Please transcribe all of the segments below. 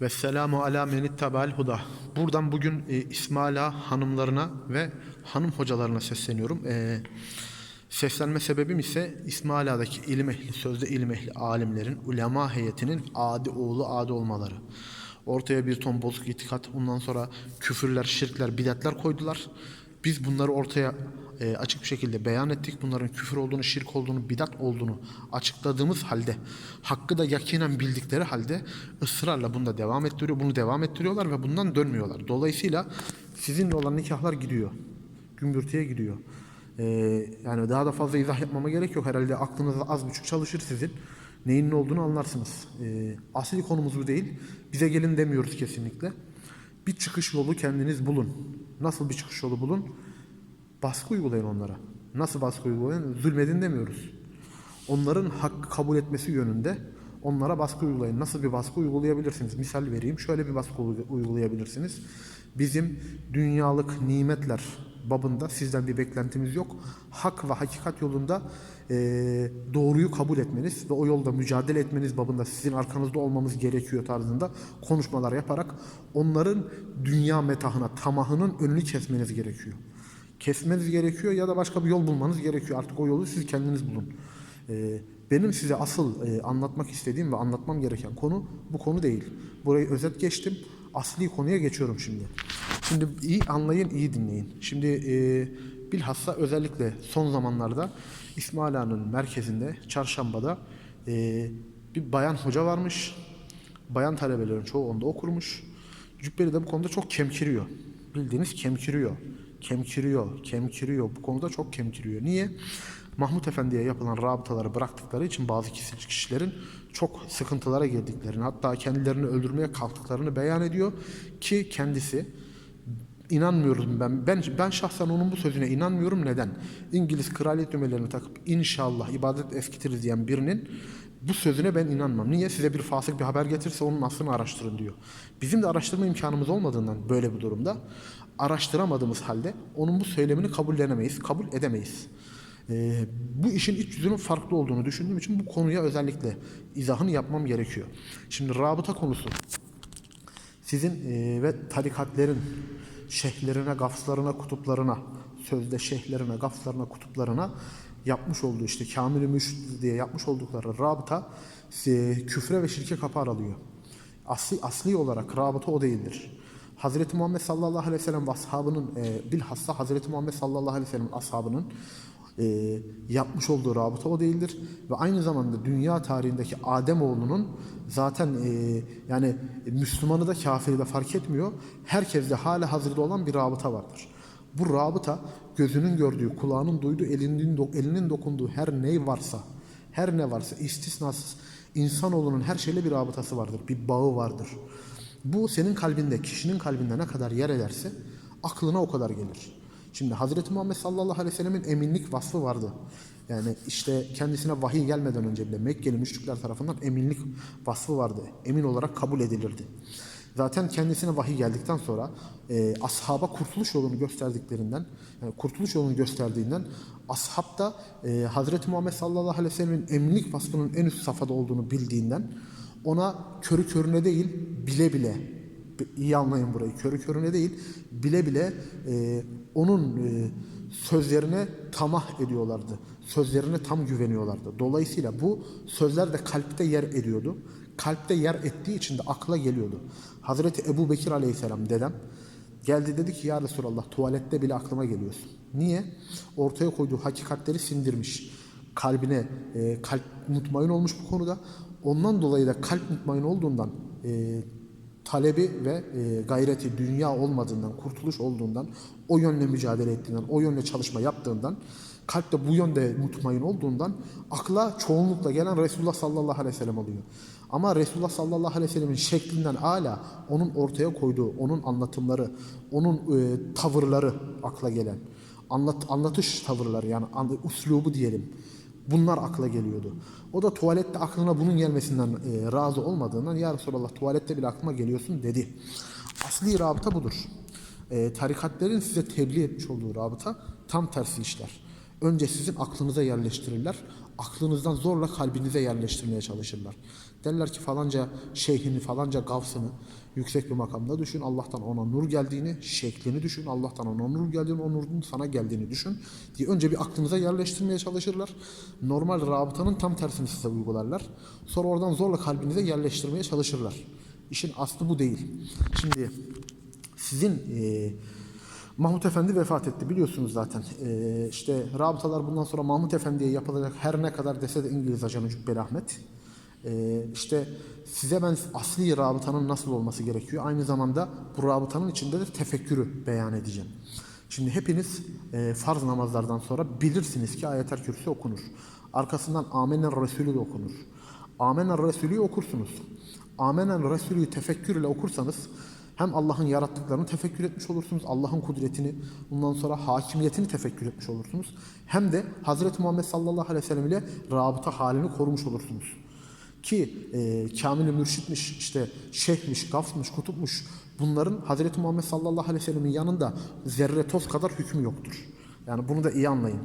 Ve selamu ala menittabal huda. Buradan bugün e, İsmaila hanımlarına ve hanım hocalarına sesleniyorum. E, seslenme sebebim ise İsmaila'daki ilim ehli, sözde ilim ehli alimlerin, ulema heyetinin adi oğlu adi olmaları. Ortaya bir ton bozuk itikat, ondan sonra küfürler, şirkler, bidatler koydular. Biz bunları ortaya e, açık bir şekilde beyan ettik. Bunların küfür olduğunu, şirk olduğunu, bidat olduğunu açıkladığımız halde, hakkı da yakinen bildikleri halde ısrarla bunu da devam ettiriyor, bunu devam ettiriyorlar ve bundan dönmüyorlar. Dolayısıyla sizinle olan nikahlar gidiyor. Gümbürtüye gidiyor. E, yani daha da fazla izah yapmama gerek yok. Herhalde aklınızda az buçuk çalışır sizin. Neyin ne olduğunu anlarsınız. E, asli konumuz bu değil. Bize gelin demiyoruz kesinlikle. Bir çıkış yolu kendiniz bulun. Nasıl bir çıkış yolu bulun? Baskı uygulayın onlara. Nasıl baskı uygulayın? Zulmedin demiyoruz. Onların hakkı kabul etmesi yönünde onlara baskı uygulayın. Nasıl bir baskı uygulayabilirsiniz? Misal vereyim. Şöyle bir baskı uygulayabilirsiniz. Bizim dünyalık nimetler babında sizden bir beklentimiz yok. Hak ve hakikat yolunda eee, doğruyu kabul etmeniz ve o yolda mücadele etmeniz babında sizin arkanızda olmamız gerekiyor tarzında konuşmalar yaparak onların dünya metahına, tamahının önünü kesmeniz gerekiyor kesmeniz gerekiyor ya da başka bir yol bulmanız gerekiyor. Artık o yolu siz kendiniz bulun. Ee, benim size asıl e, anlatmak istediğim ve anlatmam gereken konu bu konu değil. Burayı özet geçtim. Asli konuya geçiyorum şimdi. Şimdi iyi anlayın, iyi dinleyin. Şimdi e, bilhassa özellikle son zamanlarda İsmail Ağa'nın merkezinde, Çarşamba'da e, bir bayan hoca varmış. Bayan talebelerin çoğu onda okurmuş. Cübbeli de bu konuda çok kemkiriyor. Bildiğiniz kemkiriyor kemkiriyor, kemkiriyor. Bu konuda çok kemkiriyor. Niye? Mahmut Efendi'ye yapılan rabıtaları bıraktıkları için bazı kişilerin çok sıkıntılara girdiklerini, hatta kendilerini öldürmeye kalktıklarını beyan ediyor ki kendisi inanmıyorum ben. Ben ben şahsen onun bu sözüne inanmıyorum. Neden? İngiliz kraliyet düğmelerini takıp inşallah ibadet eskitiriz diyen birinin bu sözüne ben inanmam. Niye? Size bir fasık bir haber getirse onun aslını araştırın diyor. Bizim de araştırma imkanımız olmadığından böyle bir durumda araştıramadığımız halde onun bu söylemini kabullenemeyiz, kabul edemeyiz. Ee, bu işin iç yüzünün farklı olduğunu düşündüğüm için bu konuya özellikle izahını yapmam gerekiyor. Şimdi rabıta konusu sizin e, ve tarikatlerin şeyhlerine, gafslarına, kutuplarına, sözde şeyhlerine, gafslarına, kutuplarına yapmış olduğu işte kamil-i diye yapmış oldukları rabıta e, küfre ve şirke kapı aralıyor. Asli, asli olarak rabıta o değildir. Hazreti Muhammed sallallahu aleyhi ve sellem ashabının e, bilhassa Hazreti Muhammed sallallahu aleyhi ve sellem ashabının e, yapmış olduğu rabıta o değildir. Ve aynı zamanda dünya tarihindeki Adem oğlunun zaten e, yani Müslümanı da kafiri de fark etmiyor. Herkeste hala hazırda olan bir rabıta vardır. Bu rabıta gözünün gördüğü, kulağının duyduğu, elinin, do- elinin dokunduğu her ne varsa, her ne varsa istisnasız insanoğlunun her şeyle bir rabıtası vardır, bir bağı vardır. Bu senin kalbinde, kişinin kalbinde ne kadar yer ederse aklına o kadar gelir. Şimdi Hazreti Muhammed sallallahu aleyhi ve sellemin eminlik vasfı vardı. Yani işte kendisine vahiy gelmeden önce bile Mekkeli müşrikler tarafından eminlik vasfı vardı. Emin olarak kabul edilirdi. Zaten kendisine vahiy geldikten sonra e, ashaba kurtuluş yolunu gösterdiklerinden, yani kurtuluş yolunu gösterdiğinden ashab da e, Hazreti Muhammed sallallahu aleyhi ve sellemin eminlik vasfının en üst safhada olduğunu bildiğinden ona körü körüne değil bile bile iyi anlayın burayı körü körüne değil bile bile e, onun e, sözlerine tamah ediyorlardı. Sözlerine tam güveniyorlardı. Dolayısıyla bu sözler de kalpte yer ediyordu. Kalpte yer ettiği için de akla geliyordu. Hazreti Ebu Bekir aleyhisselam dedem geldi dedi ki ya Resulallah tuvalette bile aklıma geliyorsun. Niye? Ortaya koyduğu hakikatleri sindirmiş. Kalbine e, kalp mutmain olmuş bu konuda. Ondan dolayı da kalp mutmain olduğundan e, talebi ve e, gayreti dünya olmadığından, kurtuluş olduğundan, o yönle mücadele ettiğinden, o yönle çalışma yaptığından, kalpte bu yönde mutmain olduğundan akla çoğunlukla gelen Resulullah sallallahu aleyhi ve sellem oluyor. Ama Resulullah sallallahu aleyhi ve sellemin şeklinden hala onun ortaya koyduğu, onun anlatımları, onun e, tavırları akla gelen. Anlat, anlatış tavırları yani an, uslubu diyelim. Bunlar akla geliyordu. O da tuvalette aklına bunun gelmesinden e, razı olmadığından ya Resulallah tuvalette bile aklıma geliyorsun dedi. Asli rabıta budur. E, tarikatlerin size tebliğ etmiş olduğu rabıta tam tersi işler. Önce sizin aklınıza yerleştirirler. Aklınızdan zorla kalbinize yerleştirmeye çalışırlar. Derler ki falanca şeyhini, falanca gavsını yüksek bir makamda düşün. Allah'tan ona nur geldiğini, şeklini düşün. Allah'tan ona nur geldiğini, o nurun sana geldiğini düşün. diye önce bir aklınıza yerleştirmeye çalışırlar. Normal rabıtanın tam tersini size uygularlar. Sonra oradan zorla kalbinize yerleştirmeye çalışırlar. İşin aslı bu değil. Şimdi sizin eee Mahmut Efendi vefat etti biliyorsunuz zaten. Ee, işte rabıtalar bundan sonra Mahmut Efendi'ye yapılacak her ne kadar dese de İngiliz ajanı Cübbeli Ahmet. Ee, işte size ben asli rabıtanın nasıl olması gerekiyor. Aynı zamanda bu rabıtanın içinde de tefekkürü beyan edeceğim. Şimdi hepiniz e, farz namazlardan sonra bilirsiniz ki ayetel kürsü okunur. Arkasından Amener Resulü de okunur. Amener Resulü'yü okursunuz. Amener Resulü'yü tefekkür ile okursanız hem Allah'ın yarattıklarını tefekkür etmiş olursunuz, Allah'ın kudretini, bundan sonra hakimiyetini tefekkür etmiş olursunuz. Hem de Hazreti Muhammed sallallahu aleyhi ve sellem ile rabıta halini korumuş olursunuz. Ki e, kamil mürşitmiş, işte şeyhmiş, gafmış, kutupmuş bunların Hazreti Muhammed sallallahu aleyhi ve sellemin yanında zerre toz kadar hükmü yoktur. Yani bunu da iyi anlayın.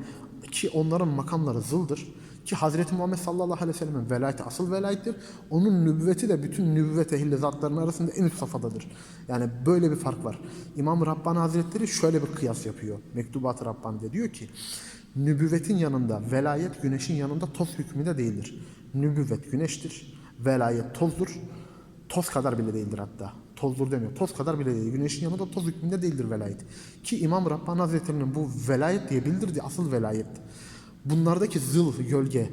Ki onların makamları zıldır. Ki Hazreti Muhammed sallallahu aleyhi ve sellemin velayeti asıl velayettir. Onun nübüvveti de bütün nübüvvet ehli zatların arasında en üst safhadadır. Yani böyle bir fark var. İmam Rabbani Hazretleri şöyle bir kıyas yapıyor. Mektubat-ı Rabbani'de diyor ki nübüvvetin yanında velayet güneşin yanında toz hükmünde değildir. Nübüvvet güneştir. Velayet tozdur. Toz kadar bile değildir hatta. Tozdur demiyor. Toz kadar bile değil. Güneşin yanında toz hükmünde değildir velayet. Ki İmam Rabbani Hazretleri'nin bu velayet diye bildirdiği asıl velayet. Bunlardaki zıl, gölge.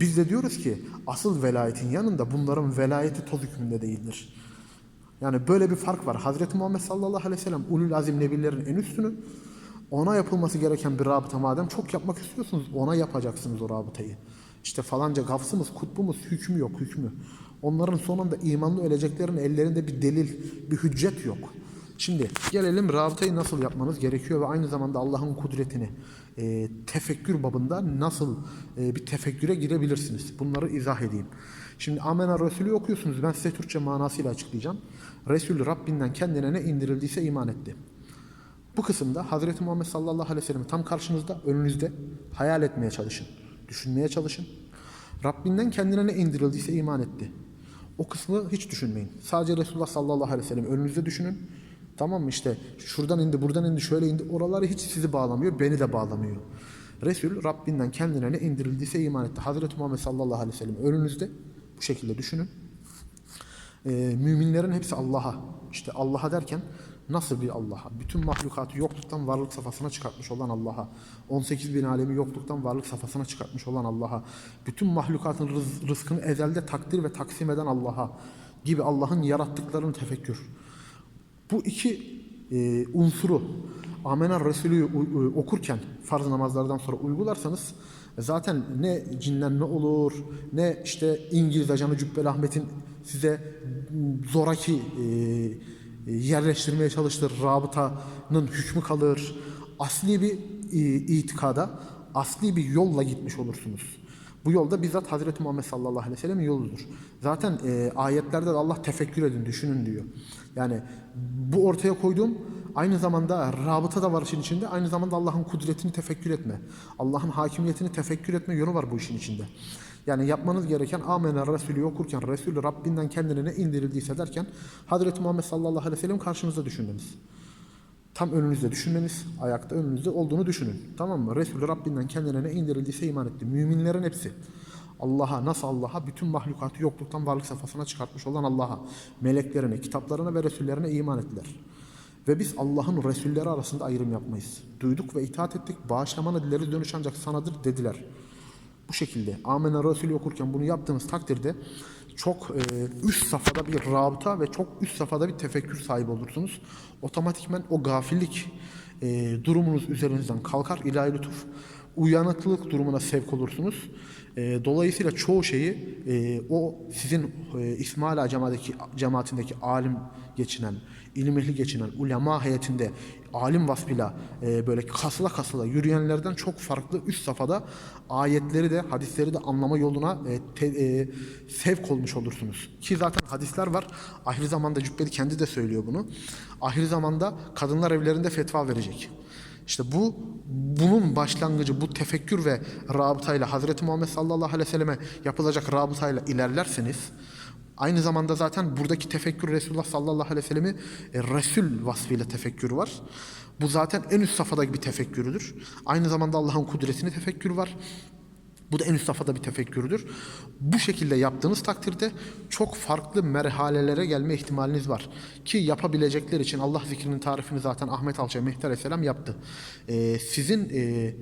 Biz de diyoruz ki asıl velayetin yanında bunların velayeti toz hükmünde değildir. Yani böyle bir fark var. Hazreti Muhammed sallallahu aleyhi ve sellem ulul azim nebilerin en üstünü. Ona yapılması gereken bir rabıta madem çok yapmak istiyorsunuz ona yapacaksınız o rabıtayı. İşte falanca gafsımız, kutbumuz hükmü yok hükmü. Onların sonunda imanlı öleceklerin ellerinde bir delil, bir hüccet yok. Şimdi gelelim rabıtayı nasıl yapmanız gerekiyor ve aynı zamanda Allah'ın kudretini e, tefekkür babında nasıl e, bir tefekküre girebilirsiniz. Bunları izah edeyim. Şimdi Amenna Resulü okuyorsunuz. Ben size Türkçe manasıyla açıklayacağım. Resul Rabbinden kendine ne indirildiyse iman etti. Bu kısımda Hazreti Muhammed sallallahu aleyhi ve sellem tam karşınızda, önünüzde hayal etmeye çalışın. Düşünmeye çalışın. Rabbinden kendine ne indirildiyse iman etti. O kısmı hiç düşünmeyin. Sadece Resulullah sallallahu aleyhi ve sellem önünüzde düşünün. Tamam işte şuradan indi, buradan indi, şöyle indi. Oraları hiç sizi bağlamıyor, beni de bağlamıyor. Resul Rabbinden kendine ne indirildiyse iman etti. Hazreti Muhammed sallallahu aleyhi ve sellem önünüzde bu şekilde düşünün. Ee, müminlerin hepsi Allah'a. İşte Allah'a derken nasıl bir Allah'a? Bütün mahlukatı yokluktan varlık safhasına çıkartmış olan Allah'a. 18 bin alemi yokluktan varlık safhasına çıkartmış olan Allah'a. Bütün mahlukatın rız- rızkını ezelde takdir ve taksim eden Allah'a gibi Allah'ın yarattıklarını tefekkür. Bu iki e, unsuru Amener Resulü u- u- okurken farz namazlardan sonra uygularsanız e, zaten ne cinlenme olur ne işte İngiliz ajanı Cübbeli Ahmet'in size zoraki e, e, yerleştirmeye çalıştığı rabıtanın hükmü kalır. Asli bir e, itikada, asli bir yolla gitmiş olursunuz. Bu yolda bizzat Hazreti Muhammed sallallahu aleyhi ve sellem'in yoludur. Zaten e, ayetlerde de Allah tefekkür edin, düşünün diyor. Yani bu ortaya koyduğum aynı zamanda rabıta da var işin içinde. Aynı zamanda Allah'ın kudretini tefekkür etme. Allah'ın hakimiyetini tefekkür etme yönü var bu işin içinde. Yani yapmanız gereken Amener Resulü okurken Resulü Rabbinden kendine ne indirildiyse derken Hazreti Muhammed sallallahu aleyhi ve sellem karşınızda düşünmeniz. Tam önünüzde düşünmeniz, ayakta önünüzde olduğunu düşünün. Tamam mı? Resulü Rabbinden kendine ne indirildiyse iman etti. Müminlerin hepsi. Allah'a, nasıl Allah'a? Bütün mahlukatı yokluktan varlık safhasına çıkartmış olan Allah'a, meleklerine, kitaplarına ve Resullerine iman ettiler. Ve biz Allah'ın Resulleri arasında ayrım yapmayız. Duyduk ve itaat ettik, bağışlamanı dileriz dönüş ancak sanadır dediler. Bu şekilde Amenna Resulü okurken bunu yaptığınız takdirde çok e, üst safhada bir rabıta ve çok üst safhada bir tefekkür sahibi olursunuz. Otomatikmen o gafillik e, durumunuz üzerinizden kalkar. ilahi lütuf uyanıklılık durumuna sevk olursunuz. E, dolayısıyla çoğu şeyi e, o sizin e, İsmaila cemaatindeki, cemaatindeki alim geçinen, ilim ehli geçinen, ulema heyetinde alim vasfıyla e, böyle kasıla kasıla yürüyenlerden çok farklı üst safhada ayetleri de hadisleri de anlama yoluna e, te, e, sevk olmuş olursunuz. Ki zaten hadisler var. Ahir zamanda Cübbeli kendi de söylüyor bunu. Ahir zamanda kadınlar evlerinde fetva verecek. İşte bu bunun başlangıcı bu tefekkür ve rabıtayla Hazreti Muhammed sallallahu aleyhi ve selleme yapılacak rabıtayla ilerlerseniz aynı zamanda zaten buradaki tefekkür Resulullah sallallahu aleyhi ve sellemi e, Resul vasfıyla tefekkür var. Bu zaten en üst safhadaki bir tefekkürüdür. Aynı zamanda Allah'ın kudretini tefekkür var. Bu da en üst safhada bir tefekkürdür. Bu şekilde yaptığınız takdirde çok farklı merhalelere gelme ihtimaliniz var. Ki yapabilecekler için Allah zikrinin tarifini zaten Ahmet Alçay Mehdi Aleyhisselam yaptı. Ee, sizin e,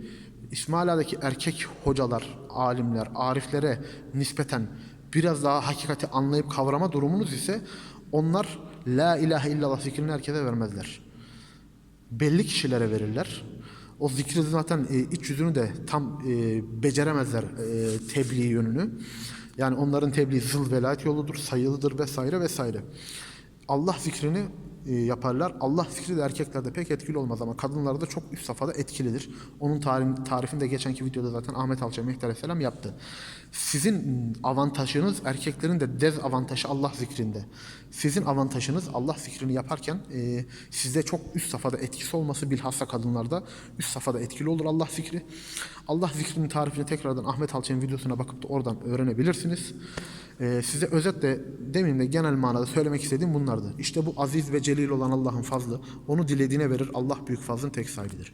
İsmaila'daki erkek hocalar, alimler, ariflere nispeten biraz daha hakikati anlayıp kavrama durumunuz ise onlar La ilahe illallah zikrini herkese vermezler belli kişilere verirler. O zikri zaten e, iç yüzünü de tam e, beceremezler e, tebliğ yönünü. Yani onların tebliği zıl velayet yoludur, sayılıdır vesaire vesaire. Allah zikrini e, yaparlar. Allah zikri de erkeklerde pek etkili olmaz ama kadınlarda çok üst safhada etkilidir. Onun tarif, tarifini de geçenki videoda zaten Ahmet Alçay Mehdi Aleyhisselam yaptı. Sizin avantajınız erkeklerin de dezavantajı Allah zikrinde. Sizin avantajınız Allah zikrini yaparken e, sizde çok üst safhada etkisi olması bilhassa kadınlarda üst safhada etkili olur Allah zikri. Allah zikrinin tarifini tekrardan Ahmet Alçay'ın videosuna bakıp da oradan öğrenebilirsiniz. E, size özetle demin de genel manada söylemek istediğim bunlardı. İşte bu aziz ve celil olan Allah'ın fazlı. Onu dilediğine verir. Allah büyük fazlın tek sahibidir.